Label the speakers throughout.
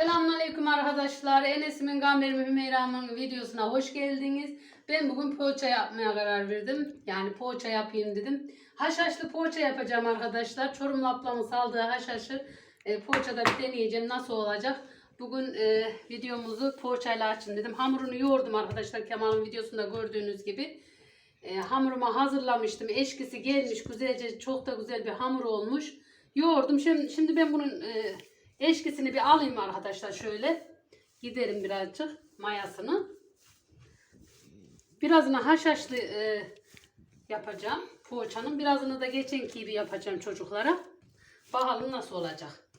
Speaker 1: Selamünaleyküm arkadaşlar. Enes'imin Gamber'in Hümeyram'ın videosuna hoş geldiniz. Ben bugün poğaça yapmaya karar verdim. Yani poğaça yapayım dedim. Haşhaşlı poğaça yapacağım arkadaşlar. Çorum ablamın saldığı haşhaşı e, poğaçada bir deneyeceğim. Nasıl olacak? Bugün e, videomuzu poğaçayla açın dedim. Hamurunu yoğurdum arkadaşlar. Kemal'in videosunda gördüğünüz gibi. E, hamurumu hazırlamıştım. Eşkisi gelmiş. Güzelce çok da güzel bir hamur olmuş. Yoğurdum. Şimdi, şimdi ben bunun e, eşkisini bir alayım arkadaşlar şöyle. Giderim birazcık mayasını. Birazını haşhaşlı e, yapacağım poğaçanın. Birazını da geçenki gibi yapacağım çocuklara. Bakalım nasıl olacak.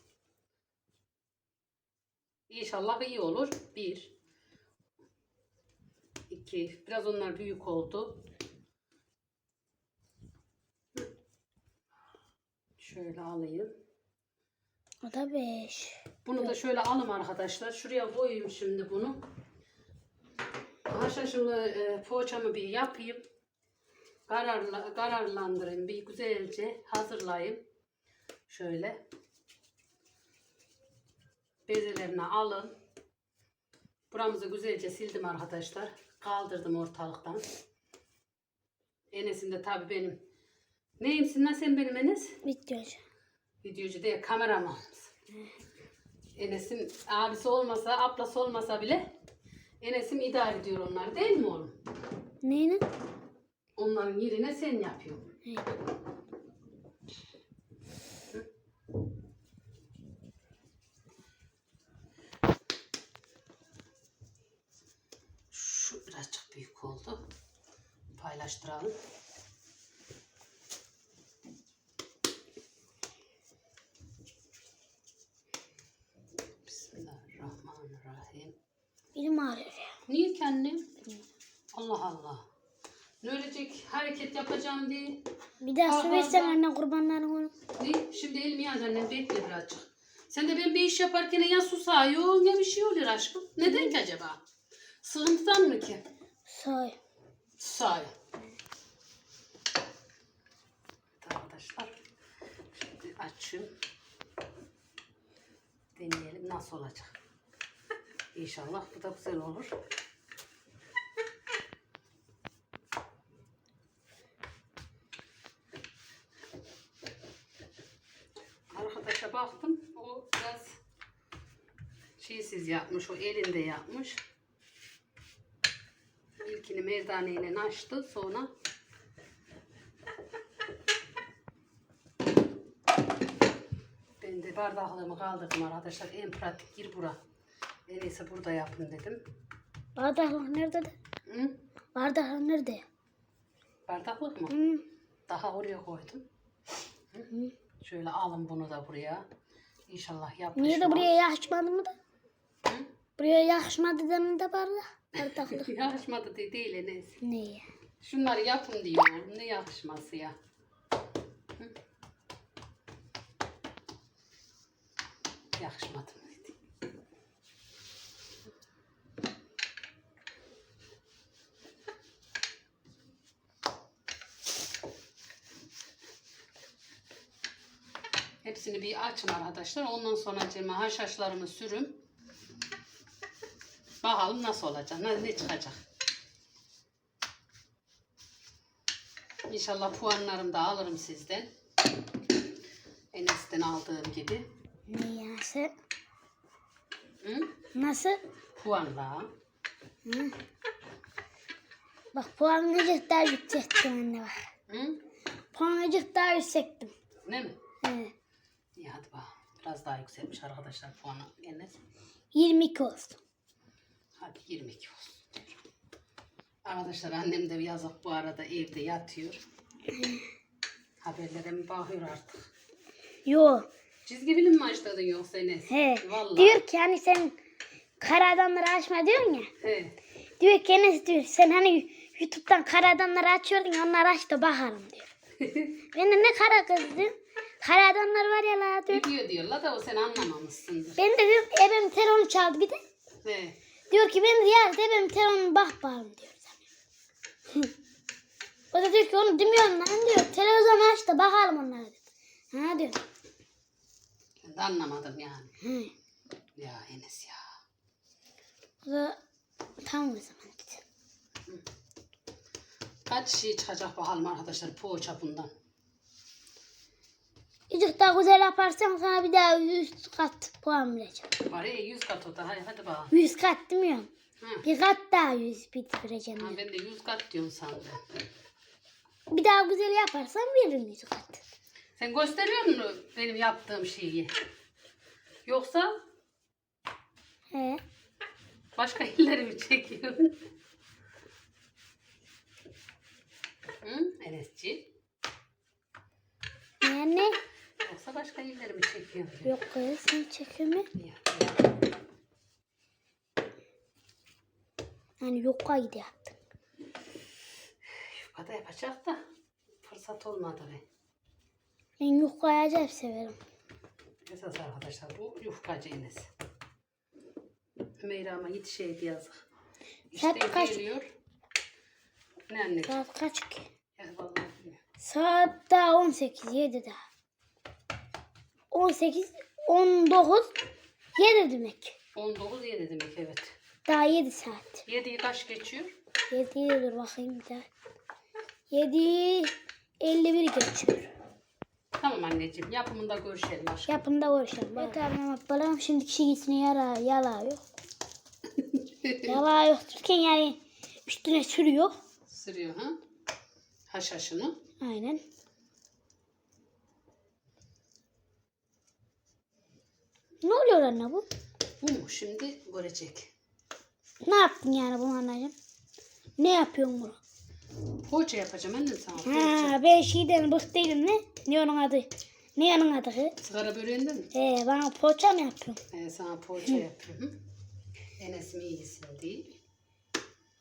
Speaker 1: İnşallah iyi olur. Bir. iki. Biraz onlar büyük oldu. Şöyle alayım.
Speaker 2: O da 5.
Speaker 1: Bunu da şöyle alım arkadaşlar. Şuraya koyayım şimdi bunu. Haşhaşımı, e, poğaçamı bir yapayım. Kararla, kararlandırayım. Bir güzelce hazırlayayım. Şöyle. Bezelerini alın. Buramızı güzelce sildim arkadaşlar. Kaldırdım ortalıktan. Enes'in de tabii benim. Neyimsin lan sen benim Enes?
Speaker 2: Video.
Speaker 1: Videocu değil kameramanımız. Enes'in abisi olmasa, ablası olmasa bile Enes'im idare ediyor onları değil mi oğlum?
Speaker 2: Neyini?
Speaker 1: Onların yerine sen yapıyorsun.
Speaker 2: Evet.
Speaker 1: Şu birazcık büyük oldu. Paylaştıralım.
Speaker 2: Benim ağrıyor.
Speaker 1: Niye kendim? Allah Allah. Ne ölecek hareket yapacağım diye.
Speaker 2: Bir daha su versem
Speaker 1: aa.
Speaker 2: anne kurbanların olur.
Speaker 1: Ne? Şimdi elimi yaz annem bekle birazcık. Sen de ben bir iş yaparken ya susıyor ya bir şey oluyor aşkım. Neden ki acaba? Sıkıntıdan mı ki?
Speaker 2: Say.
Speaker 1: Susay. Arkadaşlar şimdi açayım. Deneyelim nasıl olacak. İnşallah bu da güzel olur. Arkadaşa baktım. O biraz şeysiz yapmış. O elinde yapmış. İlkini merdaneyle açtı. Sonra ben de bardaklığımı kaldırdım arkadaşlar. En pratik yer bura. İyisi burada yapın dedim.
Speaker 2: Bardaklık nerede de?
Speaker 1: Hı?
Speaker 2: Bardaklık nerede?
Speaker 1: Bardaklık mı?
Speaker 2: Hı.
Speaker 1: Daha oraya koydum.
Speaker 2: Hı.
Speaker 1: Şöyle alın bunu da buraya. İnşallah yapışmaz.
Speaker 2: Niye de buraya yakışmadı mı da?
Speaker 1: Hı?
Speaker 2: Buraya yakışmadı mı da bardak? Bardaklık.
Speaker 1: Yakışmadı diye değil Enes.
Speaker 2: Niye?
Speaker 1: Şunları yapın diyor. Ne yakışması ya. Hı? Yakışmadı mı dedi. Hepsini bir açın arkadaşlar. Ondan sonra cema haşhaşlarımı sürün. Bakalım nasıl olacak. Ne, ne çıkacak. İnşallah puanlarımı da alırım sizden. Enes'ten aldığım gibi.
Speaker 2: Niye? Nasıl?
Speaker 1: Hı?
Speaker 2: Nasıl?
Speaker 1: Puanla.
Speaker 2: Hı. Bak puan gıcık daha yüksektim anne bak.
Speaker 1: Hı?
Speaker 2: Puan gıcık daha yüksektim.
Speaker 1: Ne mi?
Speaker 2: Evet.
Speaker 1: İyi hadi bak. Biraz daha yükselmiş arkadaşlar puanı Enes.
Speaker 2: 22 olsun.
Speaker 1: Hadi 22 olsun. Arkadaşlar annem de yazık bu arada evde yatıyor. Haberlere mi bakıyor artık?
Speaker 2: Yo.
Speaker 1: Çizgi film mi açtırdın yoksa Enes?
Speaker 2: He.
Speaker 1: Vallahi.
Speaker 2: Diyor ki hani sen kara adamları açma diyorsun ya.
Speaker 1: He.
Speaker 2: Diyor ki Enes diyor sen hani YouTube'dan kara adamları açıyordun ya onları aç da bakalım diyor. ben de ne kara kız diyorum. Kara adamlar var ya la. Diyor.
Speaker 1: Gidiyor diyor la da o sen anlamamışsındır.
Speaker 2: Ben de diyor ebem telefonu çaldı bir de.
Speaker 1: He.
Speaker 2: Diyor ki ben ziyaret ebem telefonu bak bağım diyor. o da diyor ki onu demiyorum lan diyor. Televizyon aç da bakalım onlara diyor. Ha diyor.
Speaker 1: Ben de anlamadım yani.
Speaker 2: Hı.
Speaker 1: Ya Enes ya. O da tam o zaman gitti. Kaç şey çıkacak bakalım arkadaşlar poğaça bundan.
Speaker 2: Azıcık daha güzel yaparsan sana bir daha 100 kat puan vereceğim.
Speaker 1: Var ya 100 kat o da. Hadi, hadi bakalım.
Speaker 2: 100 kat demiyorum.
Speaker 1: Hı.
Speaker 2: Bir kat daha 100 bitireceğim.
Speaker 1: Ha,
Speaker 2: ben.
Speaker 1: de 100 kat diyorum sandım.
Speaker 2: Bir daha güzel yaparsan veririm 100 kat.
Speaker 1: Sen gösteriyor musun benim yaptığım şeyi? Yoksa
Speaker 2: He.
Speaker 1: başka illeri mi çekiyorsun? Hı, Enesciğim.
Speaker 2: Yani
Speaker 1: Yoksa başka illeri mi çekiyorsun?
Speaker 2: yok kız sen çekiyor mu?
Speaker 1: Ya, ya.
Speaker 2: Yani yok kaydı yaptım.
Speaker 1: Yufka da yapacak da fırsat olmadı be.
Speaker 2: Ben yok acayip severim.
Speaker 1: Esas arkadaşlar bu yufkacı Enes. Hümeyra ama yetişeydi yazık. İşte
Speaker 2: Saat kaç?
Speaker 1: geliyor. Ne anneciğim?
Speaker 2: Saat kaç ki?
Speaker 1: Ya vallahi bilmiyorum.
Speaker 2: Saat daha 18 7 daha. 18 19 7 demek.
Speaker 1: 19 7 demek evet.
Speaker 2: Daha 7 saat.
Speaker 1: 7'yi kaç geçiyor?
Speaker 2: 7 dur bakayım bir daha. 7 51 geçiyor.
Speaker 1: Tamam anneciğim yapımında görüşelim aşkım.
Speaker 2: Yapımda görüşelim. Evet ablam ablam şimdi kişisini yara yala yok. yala yok derken yani üstüne sürüyor.
Speaker 1: Sürüyor ha? Haşhaşını.
Speaker 2: Aynen. Ne oluyor anne bu?
Speaker 1: Bu mu? Şimdi görecek.
Speaker 2: Ne yaptın yani bu anacığım? Ne yapıyorsun bunu?
Speaker 1: Poğaça yapacağım annem sana. Poğaça.
Speaker 2: Ha ben şeyden bıktıydım ne? Ne onun adı? Ne onun adı? kız?
Speaker 1: Sigara böreğinden mi?
Speaker 2: Ee, bana poğaça mı yapıyorsun?
Speaker 1: Ee, sana poğaça yapıyorum. Enes mi iyisin değil.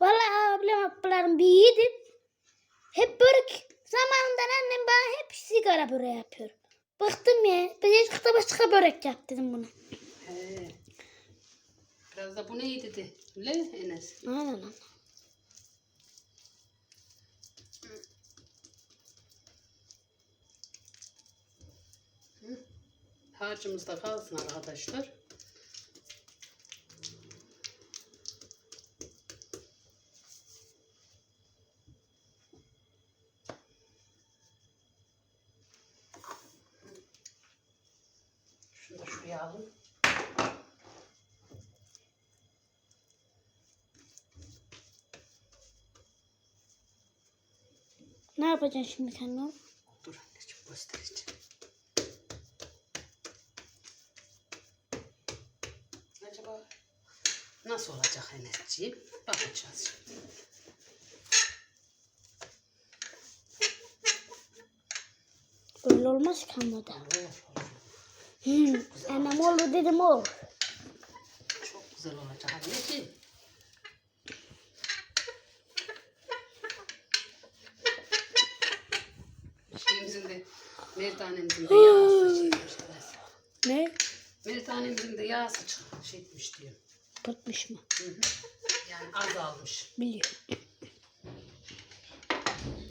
Speaker 2: Vallahi ablam ablalarım bir yedim. Hep börek. Zamanında annem bana hep sigara böreği yapıyor. Bıktım ya. Ben hiç başka başka börek yap dedim bunu.
Speaker 1: He. Biraz da bu ne dedi? Le Enes.
Speaker 2: Aynen lan.
Speaker 1: Harcımız da kalsın arkadaşlar. Şunu da şuraya alın.
Speaker 2: Ne yapacaksın şimdi oğlum?
Speaker 1: Dur anneciğim göstereceğim. Acaba nasıl olacak Enes'ciğim? Bakacağız şimdi.
Speaker 2: Öyle olmaz ki
Speaker 1: olur.
Speaker 2: Hmm. Annem oldu dedim olur.
Speaker 1: Çok güzel olacak anneciğim. Şeyimizin de merdanemizin de yağ sıçmış.
Speaker 2: Ne?
Speaker 1: Merdanemizin de yağ sıç şeymiş diyor.
Speaker 2: Tutmuş mu?
Speaker 1: Hı hı. Yani azalmış.
Speaker 2: Biliyorum.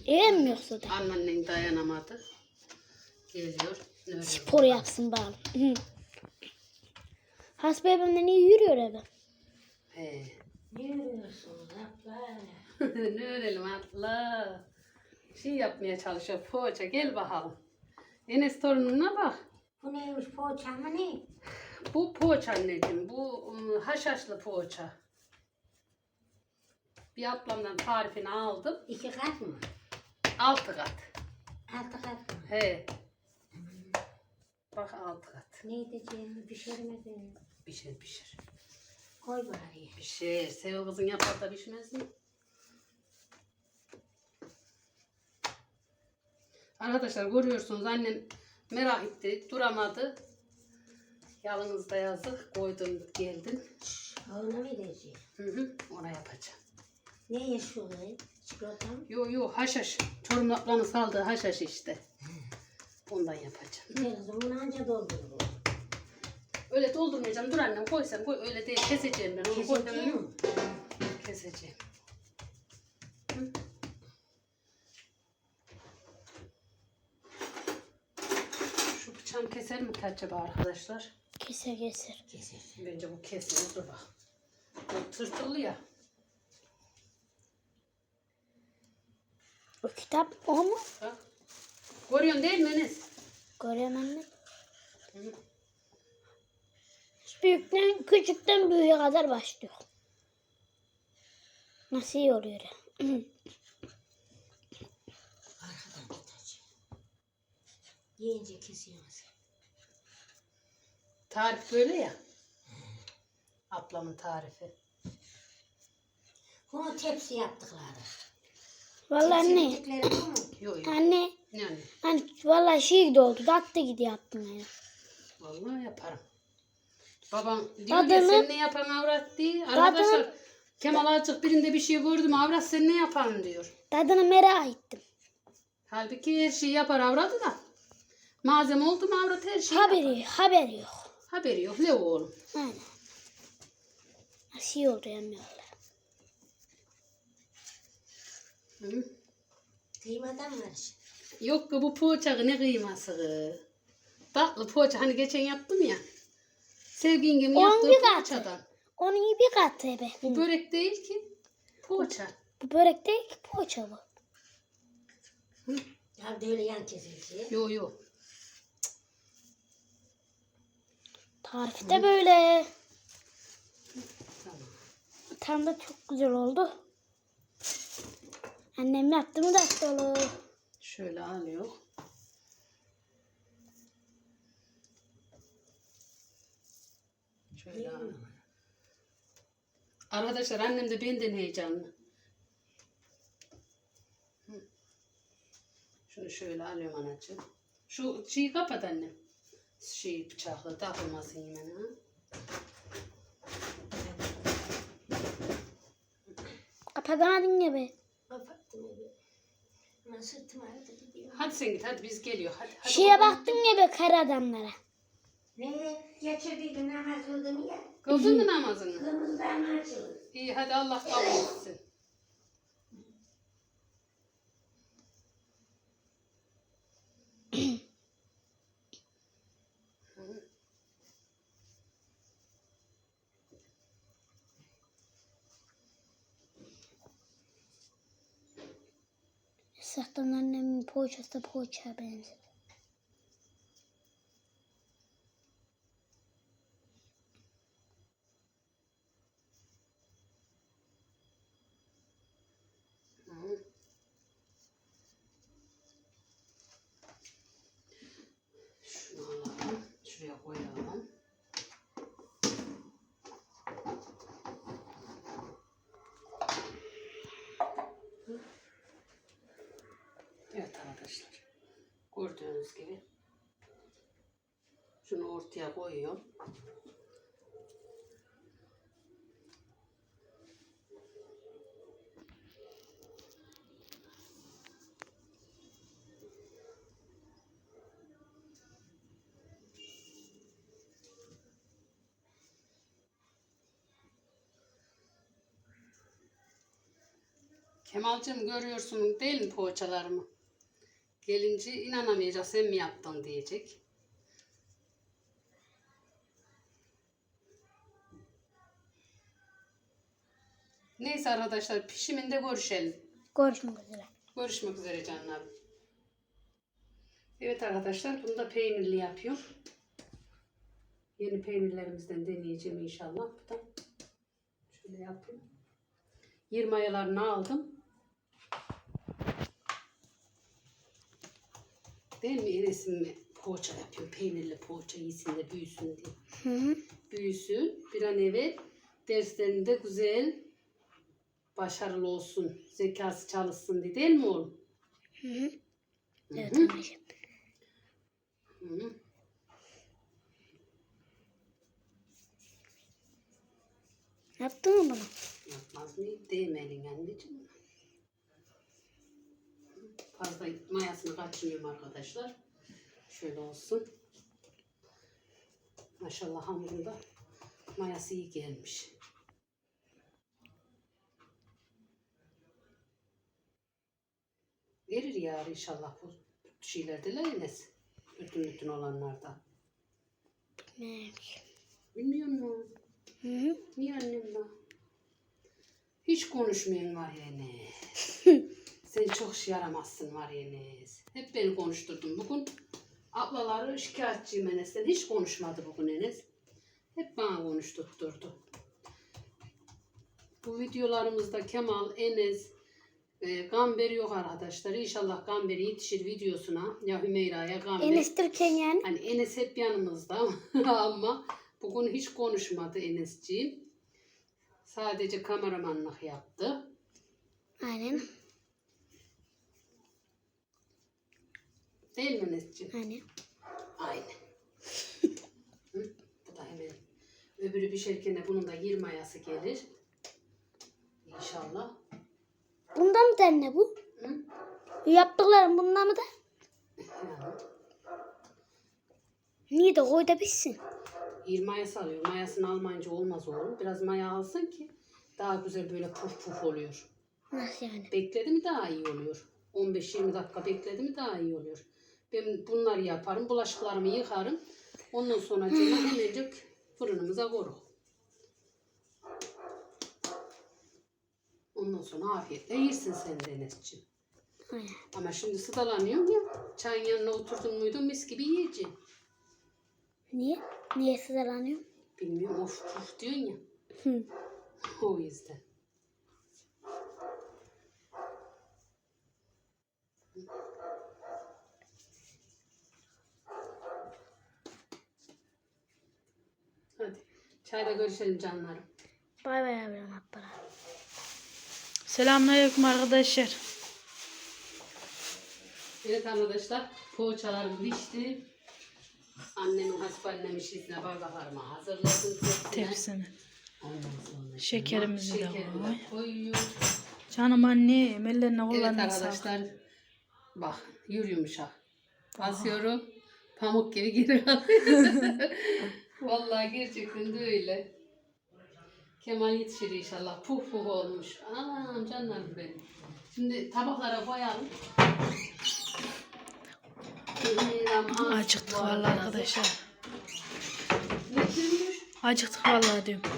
Speaker 2: İyi mi yoksa da?
Speaker 1: Anneannen dayanamadı. Geliyor. Öyle
Speaker 2: Spor yapsın bari. Hasbe benden iyi yürüyor eve.
Speaker 1: He.
Speaker 3: Ne yürüyorsunuz abla?
Speaker 1: ne örelim abla. Şey yapmaya çalışıyor. Poğaça gel bakalım. Enes torununa bak.
Speaker 3: Bu neymiş poğaça mı ne?
Speaker 1: Bu poğaça anneciğim. Bu ım, haşhaşlı poğaça. Bir ablamdan tarifini aldım.
Speaker 3: İki kat mı?
Speaker 1: Altı kat.
Speaker 3: Altı kat mı?
Speaker 1: He. Bak altı kat.
Speaker 3: Ne diyeceğimi pişirmedin.
Speaker 1: Pişir pişir.
Speaker 3: Koy bari.
Speaker 1: Pişir. Sev kızın yapar da pişmez mi? Arkadaşlar görüyorsunuz annem merak etti. Duramadı. Yalnız da yazık. Koydum geldim.
Speaker 3: Ona mı diyeceğim?
Speaker 1: Hı hı. Ona yapacağım.
Speaker 3: Ne yaşıyorsun? Çikolata mı?
Speaker 1: Yo yo haşhaş. Çorum ablanın saldığı haşhaş işte. Ondan yapacağım.
Speaker 3: Bir kızım bunu anca doldurur.
Speaker 1: Öyle doldurmayacağım. Dur annem koy sen koy. Öyle değil. Keseceğim ben. Onu
Speaker 3: Keseceğim.
Speaker 1: hemen. Keseceğim. Bıçağım keser mi acaba arkadaşlar?
Speaker 2: Keser keser.
Speaker 3: Keser.
Speaker 1: Bence bu keser. Dur bak. Bu tırtıllı ya.
Speaker 2: Bu kitap o mu?
Speaker 1: Bak. Görüyorsun değil mi Enes?
Speaker 2: Görüyorum anne.
Speaker 1: Hı.
Speaker 2: Büyükten, küçükten büyüğe kadar başlıyor. Nasıl iyi oluyor?
Speaker 3: Yiyince kesiyoruz.
Speaker 1: Tarif böyle ya. Ablamın tarifi.
Speaker 3: Bunu tepsi yaptıkları.
Speaker 2: Vallahi
Speaker 3: Tepsi
Speaker 2: anne.
Speaker 3: dedikleri bu mu?
Speaker 1: Yok yok.
Speaker 2: Anne.
Speaker 1: Yani
Speaker 2: Hani vallahi şey gibi oldu. Tatlı gibi yaptım ya.
Speaker 1: vallahi yaparım. Babam diyor ki
Speaker 2: Tadını-
Speaker 1: sen ne yapan avrat diye. Arkadaşlar Kemal Açık birinde bir şey gördüm avrat sen ne yapan diyor.
Speaker 2: Tadını merak ettim.
Speaker 1: Halbuki her şeyi yapar avradı da. Malzeme oldu mu avrat her şeyi yapar.
Speaker 2: Haberi, haberi yok.
Speaker 1: Haberi yok ne oğlum.
Speaker 2: Aynen. Nasıl yemiyorlar.
Speaker 1: Hı?
Speaker 3: Kıymadan var şimdi.
Speaker 1: Yok ki bu poğaça ne kıyması kı. Tatlı poğaça hani geçen yaptım ya. Sevgin gibi
Speaker 2: On
Speaker 1: yaptığı
Speaker 2: bir katı.
Speaker 1: poğaçadan.
Speaker 2: Onun bir katı be.
Speaker 1: Bu börek değil ki. Poğaça.
Speaker 2: Bu börek değil ki poğaça bu.
Speaker 3: Ya da öyle yan kesildi.
Speaker 1: Yo yo.
Speaker 2: Tarifi de böyle. Tam da çok güzel oldu. Annem yaptı mı da.
Speaker 1: Şöyle alıyor. Şöyle alıyor. Arkadaşlar annem de benden heyecanlı. Şunu şöyle alıyorum anacığım. Şu şeyi kapat annem. Şey bıçakla takılmasın yemeğine. ha.
Speaker 2: Kapatamadın gibi.
Speaker 3: Kapattım evi. Ama sırtım gidiyor.
Speaker 1: Hadi sen git hadi biz geliyor. Hadi, hadi
Speaker 2: Şeye
Speaker 1: bakalım.
Speaker 2: baktın gibi kara adamlara.
Speaker 3: Ne? Geçirdiydin namaz kıldım ya.
Speaker 1: Kıldın mı namazını?
Speaker 3: Kırmızıdan açılır.
Speaker 1: İyi hadi Allah kabul etsin.
Speaker 2: Annemin poğaçası da poğaçaya benzedi.
Speaker 1: Arkadaşlar. Gördüğünüz gibi. Şunu ortaya koyuyorum. Kemal'cığım görüyorsun değil mi poğaçalarımı? Gelince inanamayacak sen mi yaptın diyecek. Neyse arkadaşlar pişiminde görüşelim.
Speaker 2: Görüşmek üzere.
Speaker 1: Görüşmek üzere canlarım. Evet arkadaşlar bunu da peynirli yapıyorum. Yeni peynirlerimizden deneyeceğim inşallah. Bu da şöyle yapayım. 20 mayalarını aldım. Değil mi Enes'im mi? Poğaça yapıyorum. Peynirli poğaça yesin de büyüsün diye.
Speaker 2: Hı hı.
Speaker 1: Büyüsün. Bir an evvel derslerinde güzel başarılı olsun. Zekası çalışsın diye değil mi oğlum?
Speaker 2: Hı hı. Evet
Speaker 1: Hı hı.
Speaker 2: anneciğim.
Speaker 1: Hı.
Speaker 2: Yaptın mı bunu?
Speaker 1: Yapmaz mı? Değmelin anneciğim. Fazla mayasını kaçırmıyorum arkadaşlar. Şöyle olsun. Maşallah hamurunda mayası iyi gelmiş. Verir ya inşallah bu şeylerde Enes. Bütün bütün olanlarda.
Speaker 2: Ne?
Speaker 1: Bilmiyor musun?
Speaker 2: Hı hı.
Speaker 1: Niye annem? Hiç konuşmayan var yani. Sen çok şey yaramazsın var Enes. Hep beni konuşturdun. Bugün ablaları şikayetçiyim Enes'ten. Hiç konuşmadı bugün Enes. Hep bana konuşturtturdu. Bu videolarımızda Kemal, Enes, e, Gamber yok arkadaşlar. İnşallah Gamber yetişir videosuna. Ya Hümeyra ya Gamber.
Speaker 2: Enes Türken yani.
Speaker 1: Hani Enes hep yanımızda ama bugün hiç konuşmadı Enesciğim. Sadece kameramanlık yaptı.
Speaker 2: Aynen.
Speaker 1: Değil mi Enesciğim?
Speaker 2: Aynen.
Speaker 1: Aynen. Hı? Bu da hemen. Öbürü pişerken de bunun da 20 ayası gelir. İnşallah.
Speaker 2: Bundan mı denne bu?
Speaker 1: Hı?
Speaker 2: Yaptıklarım bundan mı da?
Speaker 1: Yani
Speaker 2: Niye de koy da bitsin.
Speaker 1: 20 mayası alıyor. Mayasını almayınca olmaz oğlum. Biraz maya alsın ki daha güzel böyle puf puf oluyor.
Speaker 2: Nasıl yani?
Speaker 1: Bekledi mi daha iyi oluyor. 15-20 dakika bekledi mi daha iyi oluyor. Ben bunları yaparım. Bulaşıklarımı yıkarım. Ondan sonra cama hemencik fırınımıza koyarım. Ondan sonra afiyetle yersin sen de Enes'ciğim.
Speaker 2: Aynen.
Speaker 1: Ama şimdi sıdalanıyorum ya. Çayın yanına oturdun muydun mis gibi yiyeceğim.
Speaker 2: Niye? Niye sıralanıyor?
Speaker 1: Bilmiyorum of puf diyorsun ya.
Speaker 2: Hı.
Speaker 1: O yüzden. Çayda görüşelim canlarım.
Speaker 2: Bay bay ablam abla.
Speaker 4: Selamünaleyküm arkadaşlar.
Speaker 1: Evet arkadaşlar. Poğaçalarım pişti. Annemin hasbanemin şişine bardaklarımı hazırladım.
Speaker 4: Tepsini. Şekerimizi de
Speaker 1: şekerimi
Speaker 4: koy.
Speaker 1: koyuyorum.
Speaker 4: Canım anne ellerine
Speaker 1: Evet
Speaker 4: kollarına sağlık.
Speaker 1: arkadaşlar. Bak yürü yumuşak. Basıyorum. Pamuk gibi geri kalıyor. Vallahi gerçekten de öyle. Kemal yetişir inşallah. Puf puf olmuş. Anam canlarım benim. Şimdi tabaklara koyalım.
Speaker 4: Acıktık vallahi arkadaşlar.
Speaker 1: Ne türmüş?
Speaker 4: Acıktık vallahi diyorum.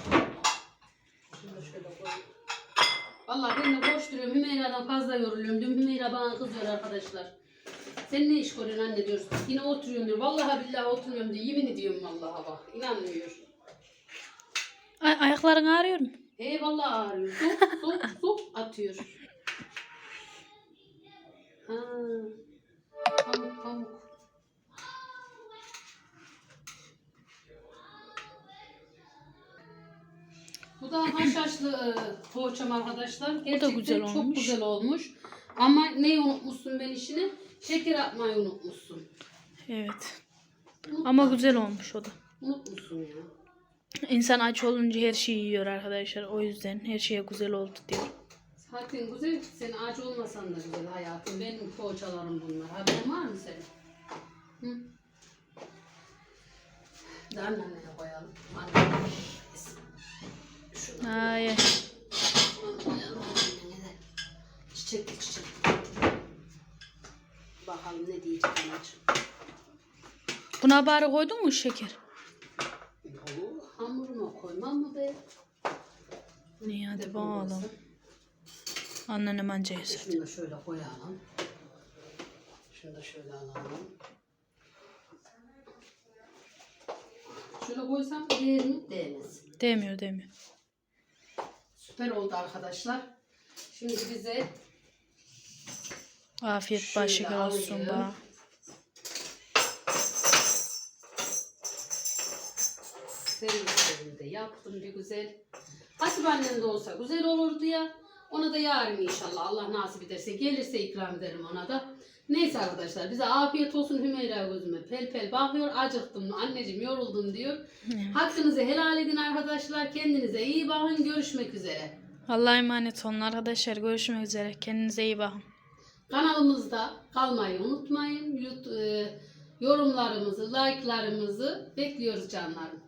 Speaker 1: Vallahi ben de boş duruyorum. Hümeyra'dan fazla yoruluyorum. Dün Hümeyra bana kızıyor arkadaşlar. Sen ne iş görüyorsun anne diyorsun. Yine oturuyorum diyor. Vallahi billahi oturmuyorum diyor. Yemin ediyorum vallahi bak. İnanmıyor.
Speaker 4: Ay ayakların ağrıyor mu?
Speaker 1: He vallahi ağrıyor. Sok sok sok atıyor. Ha. Pamuk pamuk. Bu da haşhaşlı e, poğaçam arkadaşlar. Gerçekten
Speaker 4: güzel
Speaker 1: çok
Speaker 4: olmuş.
Speaker 1: güzel olmuş. Ama neyi unutmuşsun ben işini? Şeker atmayı unutmuşsun.
Speaker 4: Evet.
Speaker 1: Unutma.
Speaker 4: Ama güzel olmuş o da.
Speaker 1: Unutmuşsun ya.
Speaker 4: İnsan aç olunca her şeyi yiyor arkadaşlar. O yüzden her şeye güzel oldu diyor.
Speaker 1: Zaten güzel. Sen aç olmasan da güzel hayatım. Benim poğaçalarım bunlar. Haberin var mı senin? Hı? Daha anneye koyalım. Anne. Şunu
Speaker 4: Ay ay.
Speaker 1: koyalım annene de. Çiçekli çiçek. Bakalım ne diyecek anacığım.
Speaker 4: Buna bari koydun mu şeker?
Speaker 1: Oo, hamuruma koymam mı be?
Speaker 4: İyi hadi bakalım. Anneannem anca yeser.
Speaker 1: Şunu da şöyle koyalım. Şunu da şöyle alalım. Şöyle koysam değer mi? Değmez.
Speaker 4: Demiyor demiyor.
Speaker 1: Süper oldu arkadaşlar. Şimdi bize
Speaker 4: Afiyet başı olsun bana.
Speaker 1: servislerinde yaptım bir güzel. Hasip annem de olsa güzel olurdu ya. Ona da yarın inşallah Allah nasip ederse gelirse ikram ederim ona da. Neyse arkadaşlar bize afiyet olsun Hümeyra gözüme pel pel bakıyor acıktım anneciğim yoruldum diyor. Hakkınızı helal edin arkadaşlar kendinize iyi bakın görüşmek üzere.
Speaker 4: Allah'a emanet olun arkadaşlar. Görüşmek üzere. Kendinize iyi bakın.
Speaker 1: Kanalımızda kalmayı unutmayın. E, yorumlarımızı, like'larımızı bekliyoruz canlarım.